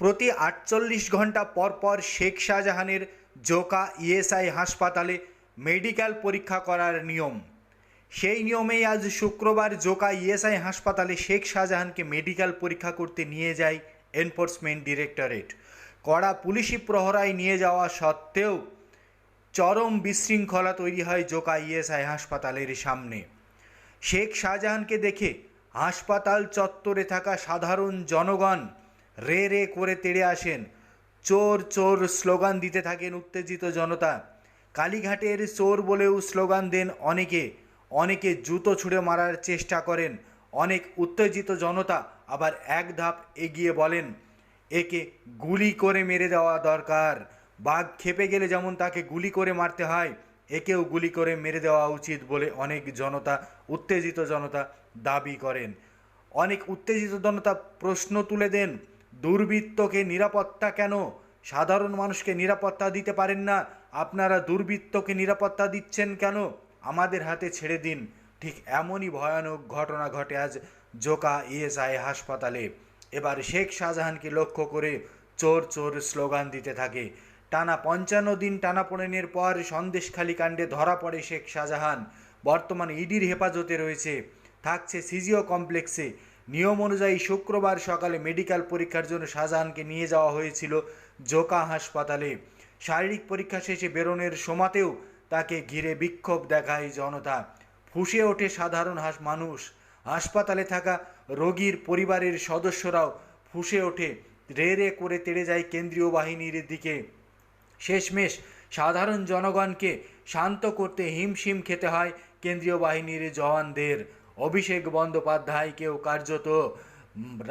প্রতি আটচল্লিশ ঘণ্টা পর পর শেখ শাহজাহানের জোকা ইএসআই হাসপাতালে মেডিকেল পরীক্ষা করার নিয়ম। সেই নিয়মেই আজ শুক্রবার জোকা ইএসআই হাসপাতালে শেখ শাহজাহানকে মেডিকেল পরীক্ষা করতে নিয়ে যায় এনফোর্সমেন্ট ডিরেক্টরেট। কড়া পুলিশি প্রহরায় নিয়ে যাওয়া সত্ত্বেও চরম বিশৃঙ্খলা তৈরি হয় জোকা ইএসআই হাসপাতালের সামনে। শেখ শাহজাহানকে দেখে হাসপাতাল চত্বরে থাকা সাধারণ জনগণ রে রে করে তেড়ে আসেন। চোর চোর স্লোগান দিতে থাকেন উত্তেজিত জনতা। কালীঘাটের চোর বলেও স্লোগান দেন অনেকে। অনেকে জুতো ছুঁড়ে মারার চেষ্টা করেন। অনেক উত্তেজিত জনতা আবার এক ধাপ এগিয়ে বলেন, একে গুলি করে মেরে দেওয়া দরকার। বাঘ খেপে গেলে যেমন তাকে গুলি করে মারতে হয়, একেও গুলি করে মেরে দেওয়া উচিত বলে অনেক জনতা, উত্তেজিত জনতা দাবি করেন। অনেক উত্তেজিত জনতা প্রশ্ন তুলে দেন দুর্বৃত্তকে নিরাপত্তা কেন? সাধারণ মানুষকে নিরাপত্তা দিতে পারেন না। আপনারা দুর্বৃত্তকে নিরাপত্তা দিচ্ছেন কেন? আমাদের হাতে ছেড়ে দিন। ঠিক এমনই ভয়ানক ঘটনা ঘটে আজ জোকা ইএসআই হাসপাতালে। এবার শেখ শাহজাহানকে লক্ষ্য করে চোর চোর স্লোগান দিতে থাকে। টানা পঞ্চান্ন দিন টানাপোড়েনের পর সন্দেশখালী কাণ্ডে ধরা পড়ে শেখ শাহজাহান। বর্তমানে ইডির হেফাজতে রয়েছে। থাকছে সিজিও কমপ্লেক্সে। নিয়ম অনুযায়ী শুক্রবার সকালে মেডিকেল পরীক্ষার জন্য শাহজাহানকে নিয়ে যাওয়া হয়েছিল জোকা হাসপাতালে। শারীরিক পরীক্ষা শেষে বেরোনের সময়তেও তাকে ঘিরে বিক্ষোভ দেখায় জনতা। ফুঁসে ওঠে সাধারণ হাস মানুষ। হাসপাতালে থাকা রোগীর পরিবারের সদস্যরাও ফুঁসে ওঠে। রে রে করে তেড়ে যায় কেন্দ্রীয় বাহিনীর দিকে। শেষমেশ সাধারণ জনগণকে শান্ত করতে হিমশিম খেতে হয় কেন্দ্রীয় বাহিনীর জওয়ানদের। অভিষেক বন্দ্যোপাধ্যায়কেও কার্যত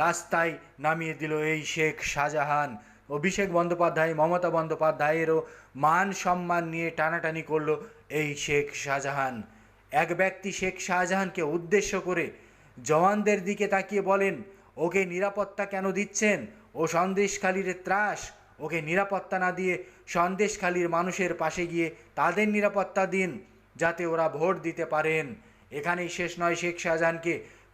রাস্তায় নামিয়ে দিল এই শেখ শাহজাহান। অভিষেক বন্দ্যোপাধ্যায়, মমতা বন্দ্যোপাধ্যায়েরও মান সম্মান নিয়ে টানাটানি করল এই শেখ শাহজাহান। এক ব্যক্তি শেখ শাহজাহানকে উদ্দেশ্য করে জওয়ানদের দিকে তাকিয়ে বলেন, ওকে নিরাপত্তা কেন দিচ্ছেন? ও সন্দেশখালীর ত্রাস। ওকে নিরাপত্তা না দিয়ে সন্দেশখালীর মানুষের পাশে গিয়ে তাদের নিরাপত্তা দিন, যাতে ওরা ভোট দিতে পারেন। এখানেই শেষ নয় শেখ শাহজাহানকে।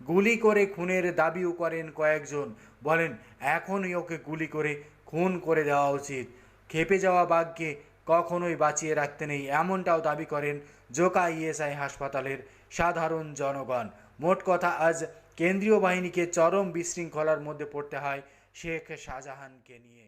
গুলি করে খুনের দাবিও করেন কয়েকজন। বলেন, এখনই ওকে গুলি করে খুন করে দেওয়া উচিত। খেপে যাওয়া বাঘকে কখনোই বাঁচিয়ে রাখতে নেই, এমনটাও দাবি করেন জোকা ইএসআই হাসপাতালের সাধারণ জনগণ। মোট কথা, আজ কেন্দ্রীয় বাহিনীকে চরম বিশৃঙ্খলার মধ্যে পড়তে হয় শেখ শাহজাহানকে নিয়ে।